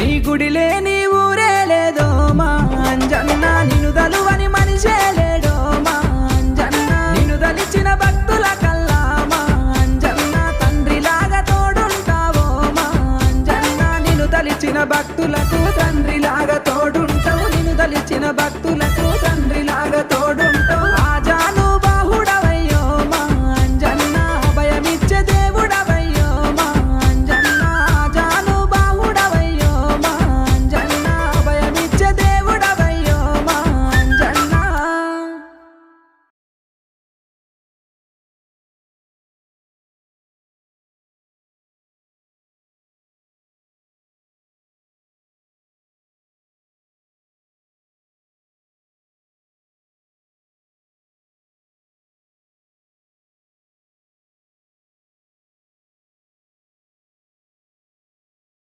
నీ గుడి లేని ఊరే లేదో మా అంజన్న. నిన్ను తలువని మనిషే లేడో మా అంజన్న. నిన్ను తలిచిన భక్తుల కల్లా మా అంజన్న. తండ్రిలాగా తోడుంటావో మా అంజన్న. నిన్ను తలిచిన భక్తులకు